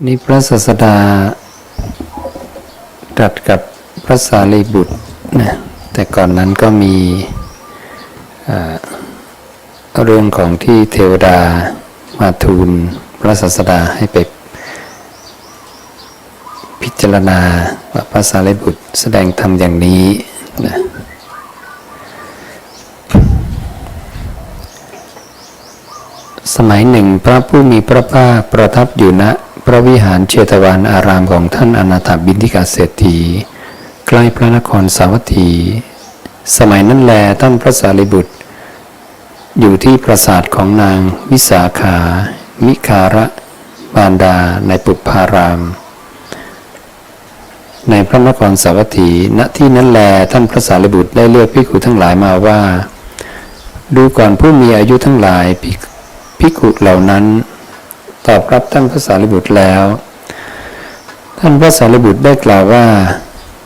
นี่พระศาสดาตรัสกับพระสารีบุตรนะแต่ก่อนนั้นก็มีเรื่องของที่เทวดามาทูลพระศาสดาให้ไปพิจารณาว่าพระสารีบุตรแสดงธรรมอย่างนี้นะสมัยหนึ่งพระผู้มีพระภาคประทับอยู่ณ พระวิหารเชตวันอารามของท่านอนาถบินทิกาเศรษฐีใกล้พระนครสาวัตถี สมัยนั้นแลท่านพระสารีบุตร อยู่ที่ปราสาทของนางวิสาขา มิคาระบานดาในปุพาราม ในพระนครสาวัตถี ณที่นั้นแลท่านพระสารีบุตรได้เลือกภิกขุทั้งหลายมาว่า ดูก่อนผู้มีอายุทั้งหลายภิกภิกขุเหล่านั้น ตอบรับท่านพระสารีบุตรแล้ว ท่านพระสารีบุตรได้กล่าวว่า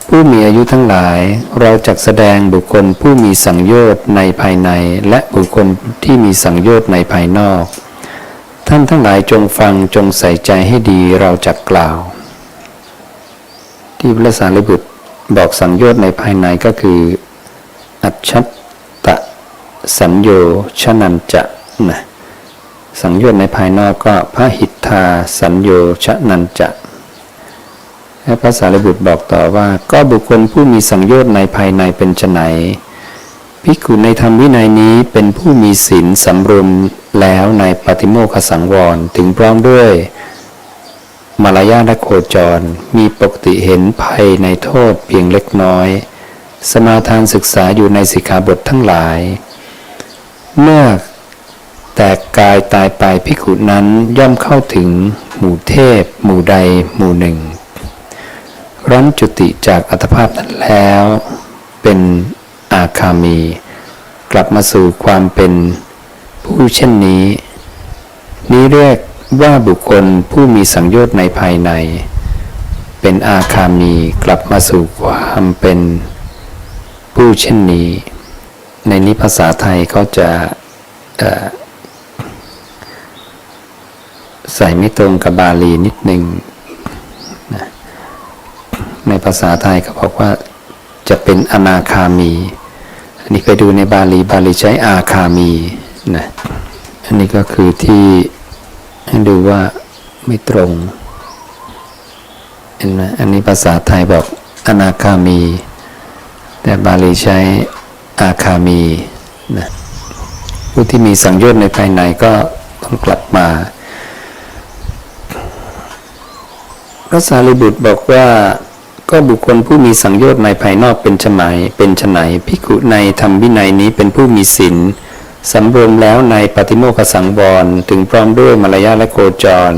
ผู้มีอายุทั้งหลาย เราจักแสดงบุคคลผู้มีสังโยชน์ในภายใน และบุคคลที่มีสังโยชน์ในภายนอก ท่านทั้งหลายจงฟังจงใส่ใจให้ดีเราจักกล่าว ที่พระสารีบุตรบอกสังโยชน์ในภายในก็คือ อัจฉตะสัญโยชนันจะนะ สังโยชน์ในภายนอกก็พระหิทธาสัญโยชนันจะและพระสารีบุตรบอกต่อว่า ก็บุคคลผู้มีสังโยชน์ในภายในเป็นไฉนภิกขุในธรรมวินัยนี้เป็นผู้มีศีลสำรวมแล้วในปฏิโมคสังวรถึงพร้อมด้วยมารยาทและโคจร มีปกติเห็นภัยในโทษเพียงเล็กน้อย สมาทานศึกษาอยู่ในสิกขาบททั้งหลาย เมื่อ แตกกายตายไปพิขุนั้นย่อมเข้าถึงหมู่เทพ หมู่ใดหมู่หนึ่งรั้นจุติจากอัตภาพนั้นแล้ว เป็นอาคามี กลับมาสู่ความเป็นผู้เช่นนี้ นี้เรียกว่าบุคคลผู้มีสังโยชน์ในภายใน เป็นอาคามีกลับมาสู่ความเป็นผู้เช่นนี้ ในนี้ภาษาไทยเขาจะ ใส่ไม่ตรงกับบาลีนิดหนึ่งนะในภาษาไทยเขาบอกว่าจะเป็นอนาคามี อันนี้ไปดูในบาลีบาลีใช้อาคามีนะอันนี้ก็คือที่ให้ดูว่าไม่ตรงเห็นไหมอันนี้ภาษาไทยบอกอนาคามี แต่บาลีใช้อาคามีนะผู้ที่มีสังโยชน์ในภายในก็ต้องกลับมา พระสารีบุตรบอกว่า ก็บุคคลผู้มีสังโยชน์ในภายนอกเป็นชมัยเป็นชนัยภิกุในธรรมวินัยนี้เป็นผู้มีศีลสำรวมแล้วในปฏิโมคขสังวรถึงพร้อมด้วยมารยาและโคจร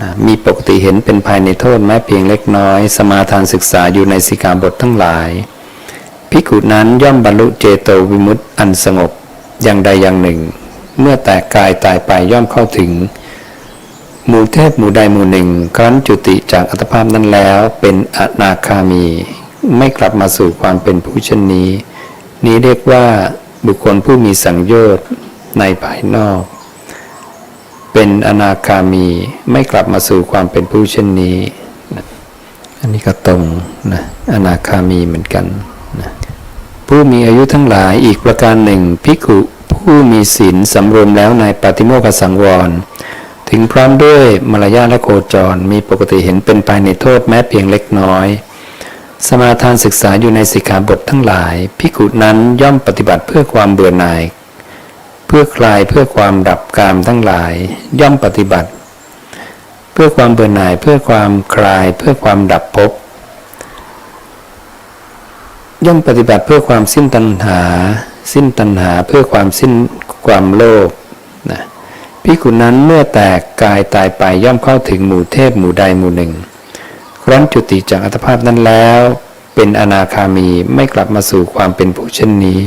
นะมีปกติเห็นเป็นภายในโทษแม้เพียงเล็กน้อย สมาทานศึกษาอยู่ในสิกขาบททั้งหลายภิกุนั้นย่อมบรรลุเจโตวิมุตติอันสงบอย่างใดอย่างหนึ่ง เมื่อแตกกายตายไปย่อมเข้าถึง หมู่เทพหมู่ใดหมู่หนึ่งครั้นจุติจากอัตภาพนั้นแล้วเป็นอนาคามี ไม่กลับมาสู่ความเป็นผู้เช่นนี้ นี้เรียกว่าบุคคลผู้มีสังโยชน์ในภายนอก เป็นอนาคามีไม่กลับมาสู่ความเป็นผู้เช่นนี้ อันนี้ก็ตรงนะอนาคามีเหมือนกันนะผู้มีอายุทั้งหลายอีกประการหนึ่งภิกขุผู้มีศีลสำรวมแล้วในปฏิโมกขสังวร ถึงพร้อมด้วยมารยาทและโคจร มีปกติเห็นเป็นไปในโทษแม้เพียงเล็กน้อย สมาทานศึกษาอยู่ในสิกขาบททั้งหลายพิกุนั้นย่อมปฏิบัติเพื่อความเบื่อหน่าย เพื่อคลายเพื่อความดับกามทั้งหลาย ย่อมปฏิบัติ เพื่อความเบื่อหน่ายเพื่อความคลายเพื่อความดับภพย่อมปฏิบัติเพื่อความสิ้นตัณหา สิ้นตัณหาเพื่อความสิ้นความโลภนะ พิกุนั้นเมื่อแตกกายตายไปย่อมเข้าถึงหมู่เทพหมู่ใดหมู่หนึ่งครั้นจุติจากอัตภาพนั้นแล้ว เป็นอนาคามีไม่กลับมาสู่ความเป็นผู้เช่นนี้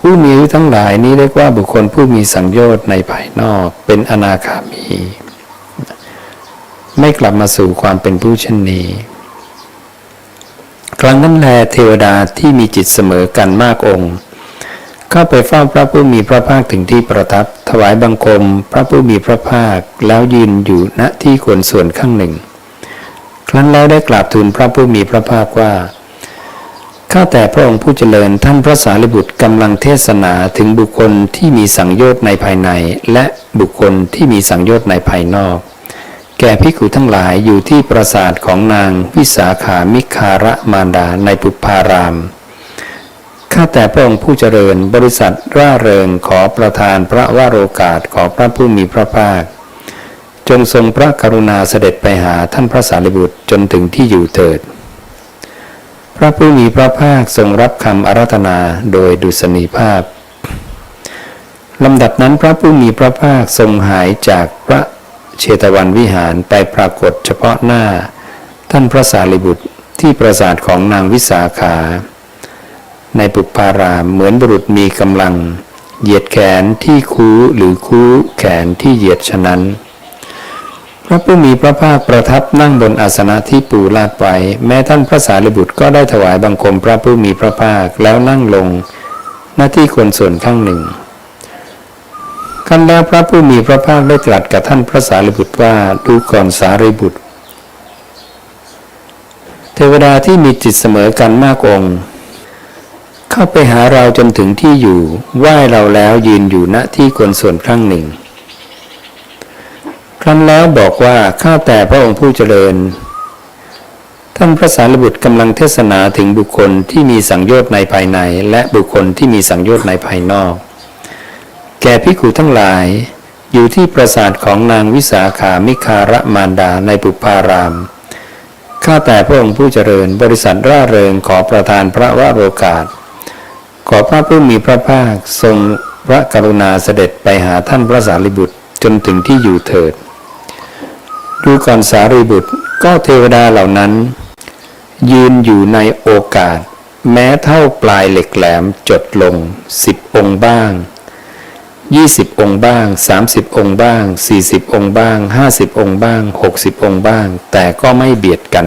ผู้มีอายุทั้งหลายนี้เรียกว่าบุคคลผู้มีสังโยชน์ในภายนอก เป็นอนาคามี ไม่กลับมาสู่ความเป็นผู้เช่นนี้ครั้งนั้นแลเทวดาที่มีจิตเสมอกันมากองค์ เข้าไปเฝ้าพระผู้มีพระภาคถึงที่ประทับ ถวายบังคมพระผู้มีพระภาคแล้วยืนอยู่ณที่ควรส่วนข้างหนึ่ง ครั้นแล้วได้กราบทูลพระผู้มีพระภาคว่าข้าแต่พระองค์ผู้เจริญท่านพระสารีบุตรกำลังเทศนาถึงบุคคลที่มีสังโยชน์ในภายใน และบุคคลที่มีสังโยชน์ในภายนอก แก่ภิกุทั้งหลายอยู่ที่ปราสาทของนางวิสาขามิคาระมารดาในปุพารามาแต่พระองค์ผู้เจริญบริษัทร่าเริงขอประทานพระวโรกาสขอพระผู้มีพระภาค จงทรงพระกรุณาเสด็จไปหาท่านพระสารีบุตรจนถึงที่อยู่เถิด พระผู้มีพระภาคทรงรับคำอารัธนาโดยดุษณีภาพลำดับนั้นพระผู้มีพระภาคทรงหายจากพระเชตวันวิหารไปปรากฏเฉพาะหน้า ท่านพระสารีบุตรที่ปราสาทของนางวิสาขา ในปุปปารามเหมือนบุรุษมีกำลัง เหยียดแขนที่คูหรือคูแขนที่เหยียดฉะนั้น พระผู้มีพระภาคประทับนั่งบนอาสนะที่ปูลาดไว้แม้ท่านพระสารีบุตรก็ได้ถวายบังคมพระผู้มีพระภาคแล้วนั่งลง หน้าที่ควรส่วนข้างหนึ่งกันแล้วพระผู้มีพระภาคได้ตรัสกับท่านพระสารีบุตรว่าดูก่อนสารีบุตร เทวดาที่มีจิตเสมอกันมากองค์ เข้าไปหาเราจนถึงที่อยู่ไหว้เราแล้วยืนอยู่ณที่ควรส่วนข้งหนึ่ง ครั้นแล้วบอกว่าข้าแต่พระองค์ผู้เจริญ ท่านพระสารีบุตรกำลังเทศนาถึงบุคคลที่มีสังโยชน์ในภายใน และบุคคลที่มีสังโยชน์ในภายนอก แก่พิกขุทั้งหลาย อยู่ที่ปราสาทของนางวิสาขามิคาระมารดาในปุพารามข้าแต่พระองค์ผู้เจริญบริษัทร่าเริงขอประทานพระวโรกาส อพระผู้มีพระภาคทรงพระกรุณาเสด็จไปหาท่านพระสารีบุตรจนถึงที่อยู่เถิด ดูก่อนสารีบุตรก็เทวดาเหล่านั้น ยืนอยู่ในโอกาส แม้เท่าปลายเหล็กแหลมจดลงสิบองค์บ้างยี่สิบองค์บ้างสามสิบองค์บ้างสี่สิบองค์บ้างห้าสิบองค์บ้างหกสิบองค์บ้าง แต่ก็ไม่เบียดกัน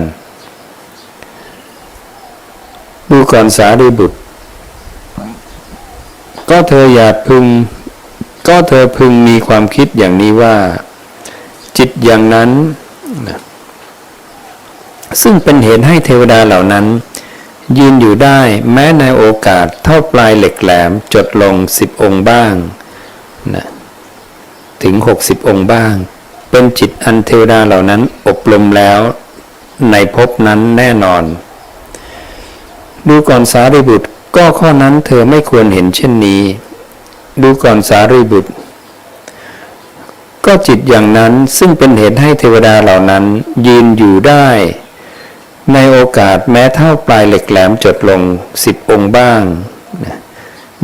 ดูก่อนสารีบุตร ก็เธออย่าพึง ก็เธอพึงมีความคิดอย่างนี้ว่า จิตอย่างนั้น ซึ่งเป็นเหตุให้เทวดาเหล่านั้น ยืนอยู่ได้แม้ในโอกาสเท่าปลายเหล็กแหลมจดลงสิบองค์บ้างนะถึงหกสิบองค์บ้าง เป็นจิตอันเทวดาเหล่านั้นอบรมแล้วในภพนั้นแน่นอน ดูก่อนสารีบุตร ก็ข้อนั้นเธอไม่ควรเห็นเช่นนี้ ดูก่อนสารีบุตร ก็จิตอย่างนั้นซึ่งเป็นเหตุให้เทวดาเหล่านั้น ยืนอยู่ได้ ในโอกาสแม้เท่าปลายเหล็กแหลมจดลงสิบองค์บ้าง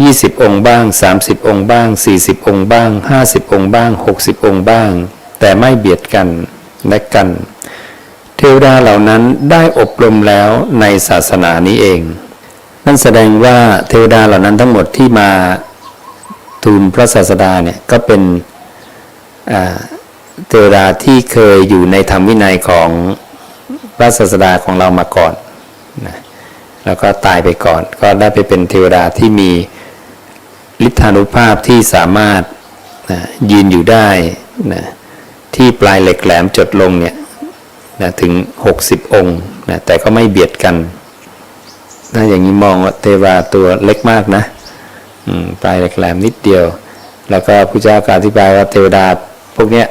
ยี่สิบองค์บ้างสามสิบองค์บ้างสี่สิบองค์บ้างห้าสิบองค์บ้างหกสิบองค์บ้าง แต่ไม่เบียดกันและกัน เทวดาเหล่านั้นได้อบรมแล้วในศาสนานี้เอง นั่นแสดงว่าเทวดาเหล่านั้นทั้งหมดที่มาทูลพระศาสดาเนี่ยก็เป็นเทวดาที่เคยอยู่ในธรรมวินัยของพระศาสดาของเรามาก่อนนะแล้วก็ตายไปก่อน ก็ได้ไปเป็นเทวดาที่มีฤทธานุภาพที่สามารถนะยืนอยู่ได้นะที่ปลายเหล็กแหลมจดลงเนี่ยนะถึง 60 องค์นะแต่ก็ไม่เบียดกัน ถ้าอย่างนี้มองว่าเทวาตัวเล็กมากนะปลายแหลมนิดเดียว แล้วก็พระเจ้าการอธิบายว่าเทวดาพวกเนี้ย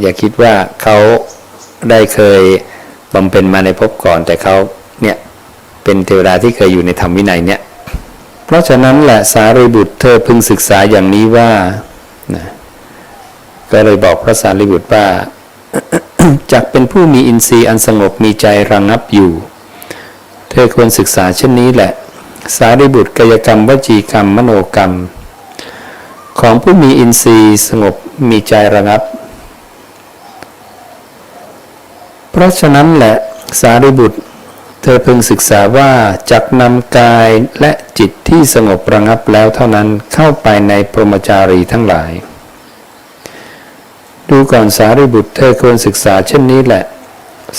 อย่าคิดว่าเขาได้เคยบำเพ็ญมาในภพก่อน แต่เขาเนี่ยเป็นเทวดาที่เคยอยู่ในธรรมวินัยเนี่ย เพราะฉะนั้นแหละสารีบุตรเธอพึงศึกษาอย่างนี้ว่านะก็เลยบอกพระสารีบุตรว่าจักเป็นผู้มีอินทรีย์อันสงบมีใจระงงับอยู่ อควรศึกษาเช่นนี้แหละ สารีบุตรกายกรรมวจีกรรม มโนกรรม ของผู้มีอินทรีย์สงบมีใจระงับ เพราะฉะนั้นแหละสารีบุตร เธอพึงศึกษาว่าจักนำกายและจิตที่สงบระงับแล้วเท่านั้นเข้าไปในพรหมจารีทั้งหลาย ดูก่อนสารีบุตรเธอควรศึกษาเช่นนี้แหละ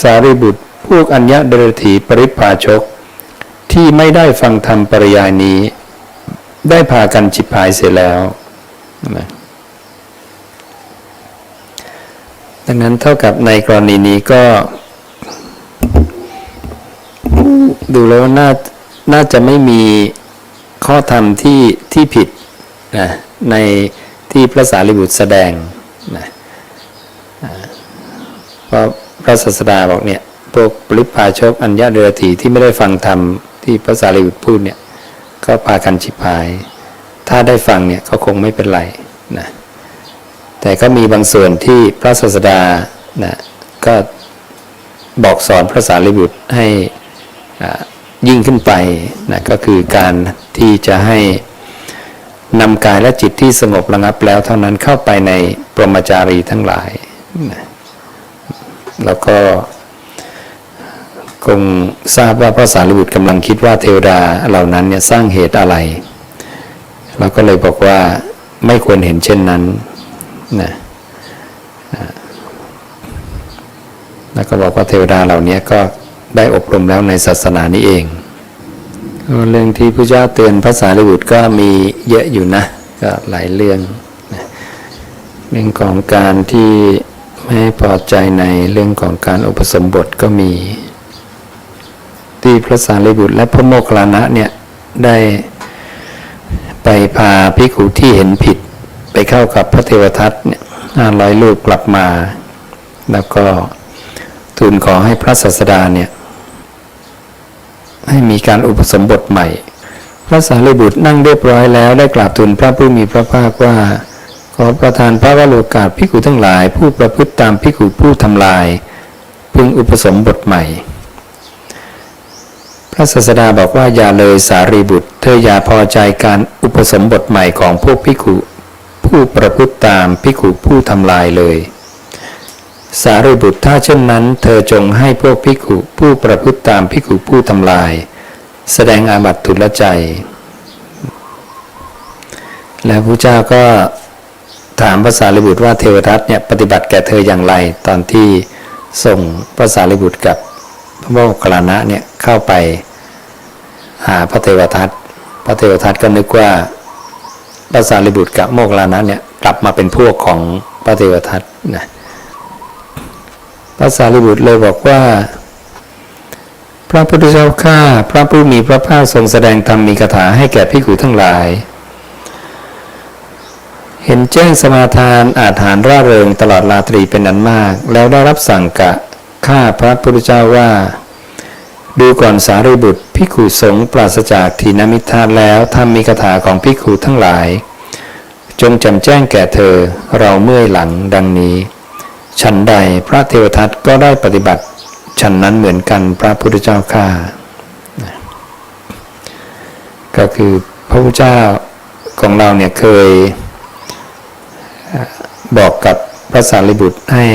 สารีบุตร พวกอัญญะเดรถีปริพาชก ที่ไม่ได้ฟังธรรมปริยายนี้ ได้พากันฉิบหายเสียแล้วนะดังนั้นเท่ากับในกรณีนี้ก็ ดูแล้วน่าน่าจะไม่มีข้อธรรมที่ที่ผิดนะในที่พระสารีบุตรแสดงนะเพราะพระศาสดาบอกเนี่ย พวกปริพาชกอัญญาเดรถีที่ไม่ได้ฟังธรรมที่พระสารีบุตรพูดเนี่ยก็พากันฉิบหาย ถ้าได้ฟังเนี่ยก็คงไม่เป็นไรนะแต่ก็มีบางส่วนที่พระศาสดานะก็บอกสอนพระสารีบุตรให้ยิ่งขึ้นไปนะก็คือการที่จะให้นำกายและจิตที่สงบระงับแล้วเท่านั้นเข้าไปในปรมจารีทั้งหลายนะแล้วก็ คงทราบว่าพระสารีบุตรกำลังคิดว่าเทวดาเหล่านั้นเนี่ยสร้างเหตุอะไร เราก็เลยบอกว่าไม่ควรเห็นเช่นนั้นนะแล้วก็บอกว่าเทวดาเหล่านี้ก็ได้อบรมแล้วในศาสนานี้เอง เรื่องที่พระเจ้าเตือนภาษาลิบุตรก็มีเยอะอยู่นะ ก็หลายเรื่องเรื่องของการที่ไม่พอใจในเรื่องของการอุปสมบทก็มี ที่พระสารีบุตรและพระโมคคัลลานะเนี่ยได้ไปพาภิกขุที่เห็นผิดไปเข้ากับพระเทวทัตเนี่ยห้าร้อยลูกกลับมา แล้วก็ทูลขอให้พระศาสดาเนี่ยให้มีการอุปสมบทใหม่ พระสารีบุตรนั่งเรียบร้อยแล้วได้กราบทูลพระผู้มีพระภาคว่าขอประทานพระวโรกาสภิกขุทั้งหลาย ผู้ประพฤติตามภิกขุผู้ทำลาย พึงอุปสมบทใหม่ ระศาสดาบอกว่าอย่าเลยสารีบุตร เธออย่าพอใจการอุปสมบทใหม่ของพวกภิขุผู้ประพฤติตามภิขุผู้ทำลายเลย สารีบุตรถ้าเช่นนั้น เธอจงให้พวกภิขุผู้ประพฤติตามภิขุผู้ทำลาย แสดงอาบัติทุลใจ แล้วพระเจ้าก็ถามพระสารีบุตรว่าเทวทัตเนี่ยปฏิบัติแก่เธออย่างไร ตอนที่ส่งพระสารีบุตรกับพระโมคคัลลานะเนี่ยเข้าไป หาพระเทวทัตพระเทวทัตก็นึกว่าพระสารีบุตรกับโมคคัลานะเนี่ยกลับมาเป็นพวกของพระเทวทัตนะพระสารีบุตรเลยบอกว่า พระพุทธเจ้าข้าพระผู้มีพระภาคทรงแสดงธรรมมีคาถาให้แก่ภิกุทั้งหลาย เห็นแจ้งสมาทานอาถานร่าเริงตลอดราตรีเป็นอันมาก แล้วได้รับสั่งกะข้าพระพุทธเจ้าว่า ดูก่อนสารีบุตรภิกขุสงปราศจากทีนมิทาแล้วทำมีคาถาของภิกขุทั้งหลาย จงจำแจ้งแก่เธอเราเมื่อยหลังดังนี้ ฉันใดพระเทวทัตก็ได้ปฏิบัติ ฉันนั้นเหมือนกันพระพุทธเจ้าข้าก็คือพระพุทธเจ้าของเราเนี่ยเคยบอกกับพระสารีบุตรให้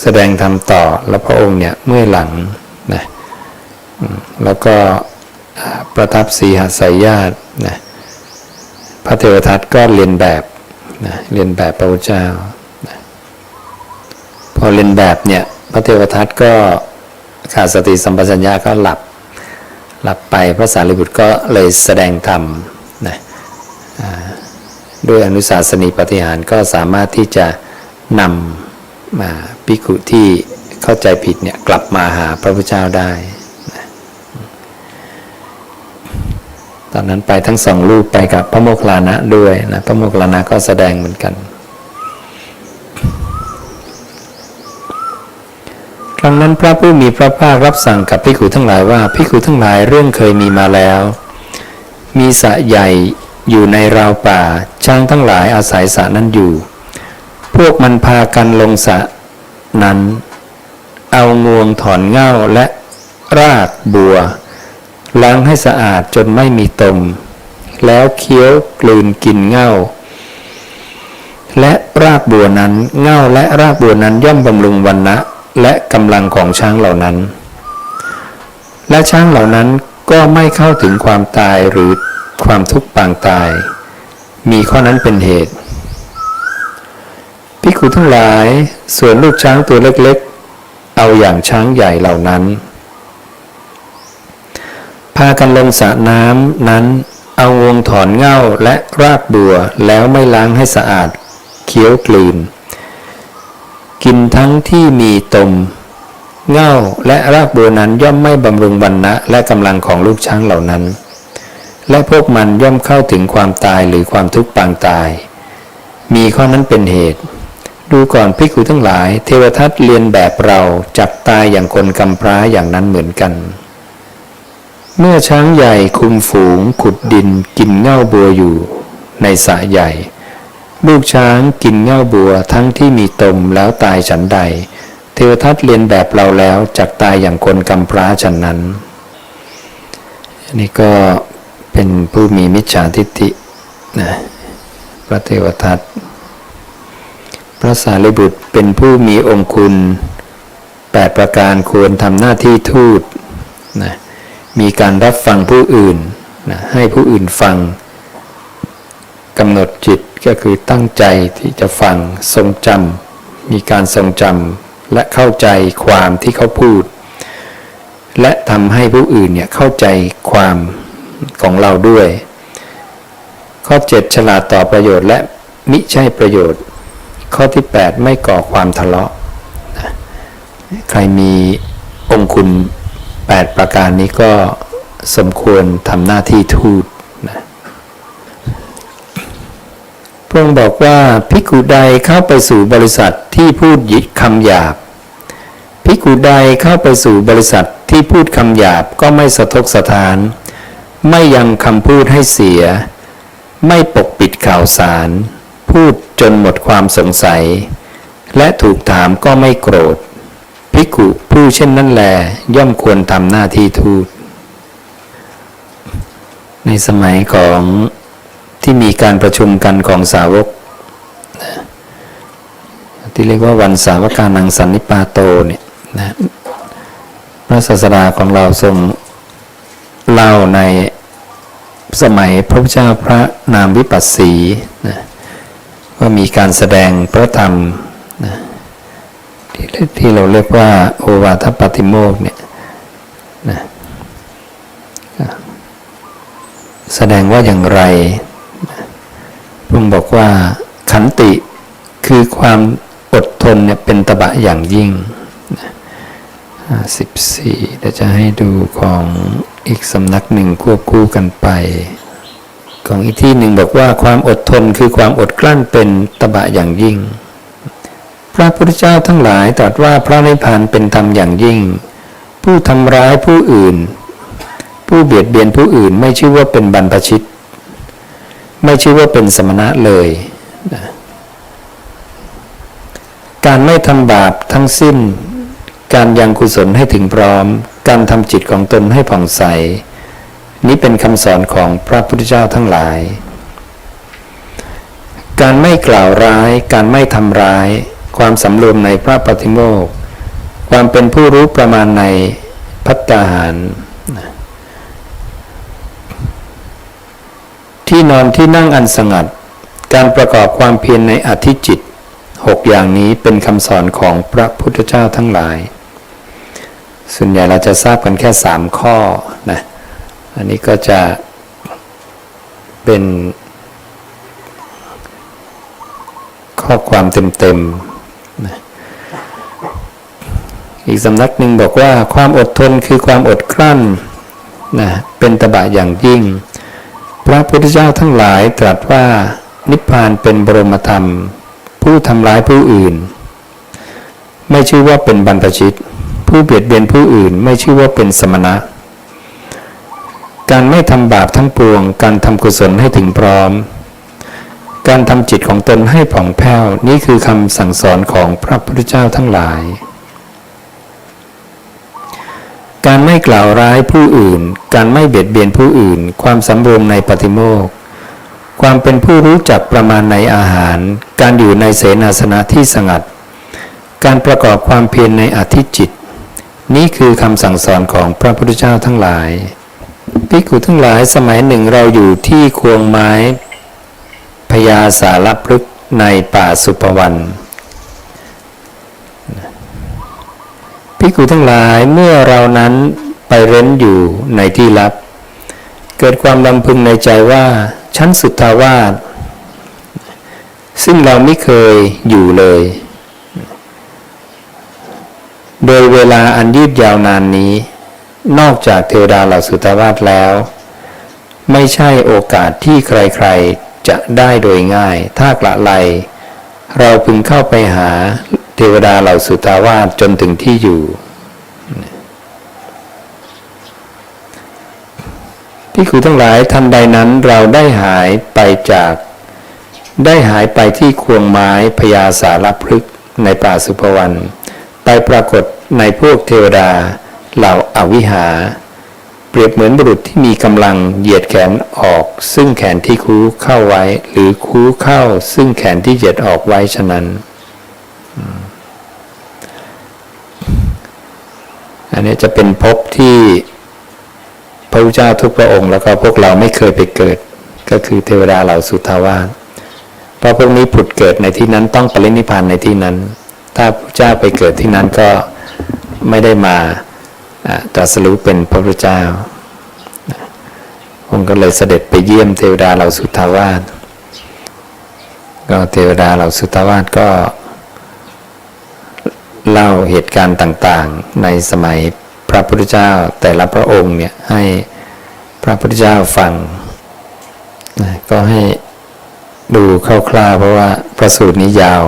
แสดงธรรมต่อแล้วพระองค์เนี่ยเมื่อหลังนะ แล้วก็ประทับสีหสายญาตินะพระเทวทัตก็เรียนแบบนะเรียนแบบพระพุทธเจ้าพอเล่นแบบเนี่ยพระเทวทัตก็ขาดสติสัมปชัญญะก็หลับหลับไปพระสารีบุตรก็เลยแสดงธรรมนะด้วยอนุสาสนีปฏิหารก็สามารถที่จะนำมาภิกขุที่เข้าใจผิดเนี่ยกลับมาหาพระพุทธเจ้าได้นะ ตอนนั้นไปทั้งสองรูปไปกับพระโมคคัลลานะด้วยนะพระโมคคัลลานะก็แสดงเหมือนกัน ครั้งนั้นพระผู้มีพระภาครับสั่งกับภิกขุทั้งหลายว่าภิกขุทั้งหลายเรื่องเคยมีมาแล้ว มีสะใหญ่อยู่ในราวป่าช้างทั้งหลายอาศัยสะนั้นอยู่ พวกมันพากันลงสะนั้น เอางวงถอนเง่าและรากบัว ล้างให้สะอาดจนไม่มีตม แล้วเคี้ยวกลืนกินเง่า และรากบัวนั้นเง่าและรากบัวนั้นย่อมบำรุงวันนะและกำลังของช้างเหล่านั้น และช้างเหล่านั้นก็ไม่เข้าถึงความตายหรือความทุกข์ปางตาย มีข้อนั้นเป็นเหตุพิกขุทั้งหลายส่วนลูกช้างตัวเล็กๆ เอาอย่างช้างใหญ่เหล่านั้น พากันลงสระน้ำนั้น เอางวงถอนเง่าและรากบัวแล้วไม่ล้างให้สะอาด เคี้ยวกลืน กินทั้งที่มีตม เง่าและรากบัวนั้นย่อมไม่บำรุงวันนะและกำลังของลูกช้างเหล่านั้น และพวกมันย่อมเข้าถึงความตายหรือความทุกข์ปางตาย มีข้อนั้นเป็นเหตุ ดูก่อนพิกขุทั้งหลาย เทวทัตเรียนแบบเราจับตายอย่างคนกำพร้าอย่างนั้นเหมือนกัน เมื่อช้างใหญ่คุมฝูงขุดดินกินเง่าบัวอยู่ ในสระใหญ่ ลูกช้างกินเง่าบัวทั้งที่มีตมแล้วตายฉันใด เทวทัตเรียนแบบเราแล้วจักตายอย่างคนกำพร้าฉันนั้นนนี้ก็เป็นผู้มีมิจฉาทิฏฐินะพระเทวทัตพระสารีบุตรเป็นผู้มีองคุณแปดประการควรทำหน้าที่ทูตนะ มีการรับฟังผู้อื่นนะให้ผู้อื่นฟังกำหนดจิตก็คือตั้งใจที่จะฟังทรงจำมีการทรงจำและเข้าใจความที่เขาพูด และทำให้ผู้อื่นเนี่ยเข้าใจความของเราด้วย ข้อ 7 ฉลาดต่อประโยชน์และมิใช่ประโยชน์ ข้อที่ 8 ไม่ก่อความทะเลาะนะใครมีองคุณ 8 ประการนี้ก็สมควรทำหน้าที่ทูตนะพระองค์บอกว่าพิกุใดเข้าไปสู่บริษัทที่พูดยิคำหยาบพิกุใดเข้าไปสู่บริษัทที่พูดคำหยาบก็ไม่สะทกสะทาน ไม่ยังคำพูดให้เสีย ไม่ปกปิดข่าวสาร พูดจนหมดความสงสัย และถูกถามก็ไม่โกรธ ภิกขุผู้เช่นนั้นแล ย่อมควรทำหน้าที่ทูต ในสมัยของที่มีการประชุมกันของสาวก ที่เรียกว่าวันสาวกานังสันนิปาโตเนี่ยนะพระศาสดาของเราทรงเล่าในสมัยพระพุทธเจ้าพระนามวิปัสสีนะว่ามีการแสดงพระธรรมนะ ที่ที่เราเรียกว่าโอวาทปาติโมกเนี่ยนะแสดงว่าอย่างไรพระองค์บอกว่าขันติคือความอดทนเนี่ยเป็นตบะอย่างยิ่งสิบสี่เดี๋ยวจะให้ดูของอีกสำนักหนึ่งควบคู่กันไป ของอีกที่หนึ่งบอกว่าความอดทนคือความอดกลั้นเป็นตบะอย่างยิ่ง ระพุทธเจ้าทั้งหลายตรัสว่าพระนิพพานเป็นธรรมอย่างยิ่ง ผู้ทำร้ายผู้อื่น ผู้เบียดเบียนผู้อื่นไม่ชื่อว่าเป็นบรรพชิต ไม่ชื่อว่าเป็นสมณะเลยนะการไม่ทำบาปทั้งสิ้น การยังกุศลให้ถึงพร้อม การทำจิตของตนให้ผ่องใส นี้เป็นคำสอนของพระพุทธเจ้าทั้งหลาย การไม่กล่าวร้าย การไม่ทำร้าย ความสำรวมในพระปฏิโมกข์ความเป็นผู้รู้ประมาณในพัตตาหาร ที่นอนที่นั่งอันสงัด การประกอบความเพียรในอธิจิตหกอย่างนี้เป็นคำสอนของพระพุทธเจ้าทั้งหลาย ส่วนใหญ่เราจะทราบกันแค่สามข้อนะอันนี้ก็จะเป็นข้อความเต็มๆ อีกสำนักหนึ่งบอกว่าความอดทนคือความอดกลั้นนะเป็นตบะอย่างยิ่ง พระพุทธเจ้าทั้งหลายตรัสว่านิพพานเป็นบรมธรรม ผู้ทำร้ายผู้อื่น ไม่ชื่อว่าเป็นบรรพชิต ผู้เบียดเบียนผู้อื่น ไม่ชื่อว่าเป็นสมณะ การไม่ทำบาปทั้งปวง การทำกุศลให้ถึงพร้อม การทำจิตของตนให้ผ่องแผ้ว นี่คือคำสั่งสอนของพระพุทธเจ้าทั้งหลาย การไม่กล่าวร้ายผู้อื่น การไม่เบียดเบียนผู้อื่น ความสำรวมในปฏิโมกข์ความเป็นผู้รู้จักประมาณในอาหาร การอยู่ในเสนาสนะที่สงัด การประกอบความเพียรในอธิจิต นี่คือคำสั่งสอนของพระพุทธเจ้าทั้งหลายภิกขุทั้งหลายสมัยหนึ่งเราอยู่ที่ควงไม้พญาสารพฤกในป่าสุปวัน ภิกขุทั้งหลายเมื่อเรานั้นไปเร้นอยู่ในที่ลับ เกิดความลำพึงในใจว่าชั้นสุทธาวาสซึ่งเราไม่เคยอยู่เลย โดยเวลาอันยืดยาวนานนี้ นอกจากเทวดาเหล่าสุทธาวาสแล้ว ไม่ใช่โอกาสที่ใครๆจะได้โดยง่าย ถ้ากละไลเราพึงเข้าไปหา เทวดาเหล่าสุทธาวาสจนถึงที่อยู่ที่ครูทั้งหลายทันใดนั้นเราได้หายไปจาก ได้หายไปที่ควงไม้พญาสารพฤกษ์ในป่าสุภวัน ไปปรากฏในพวกเทวดาเหล่าอาวิหา เปรียบเหมือนบุรุษที่มีกำลังเหยียดแขนออก ซึ่งแขนที่คูเข้าไว้ หรือคูเข้า ซึ่งแขนที่เหยียดออกไว้ฉะนั้น อันนี้จะเป็นภพที่พระพุทธเจ้าทุกพระองค์ แล้วก็พวกเราไม่เคยไปเกิด ก็คือเทวดาเหล่าสุทาวาสเพราะพวกนี้ผุดเกิดในที่นั้นต้องปรินิพพานในที่นั้น ถ้าพระเจ้าไปเกิดที่นั้นก็ไม่ได้มาตรัสรู้เป็นพระพุทธเจ้าองค์ก็เลยเสด็จไปเยี่ยมเทวดาเหล่าสุทาวาสก็เทวดาเหล่าสุทาวาสก็ เล่าเหตุการณ์ต่างๆ ในสมัยพระพุทธเจ้าแต่ละพระองค์เนี่ยให้พระพุทธเจ้าฟังก็ให้ดูคร่าวๆเพราะว่าพระสูตรนี้ยาว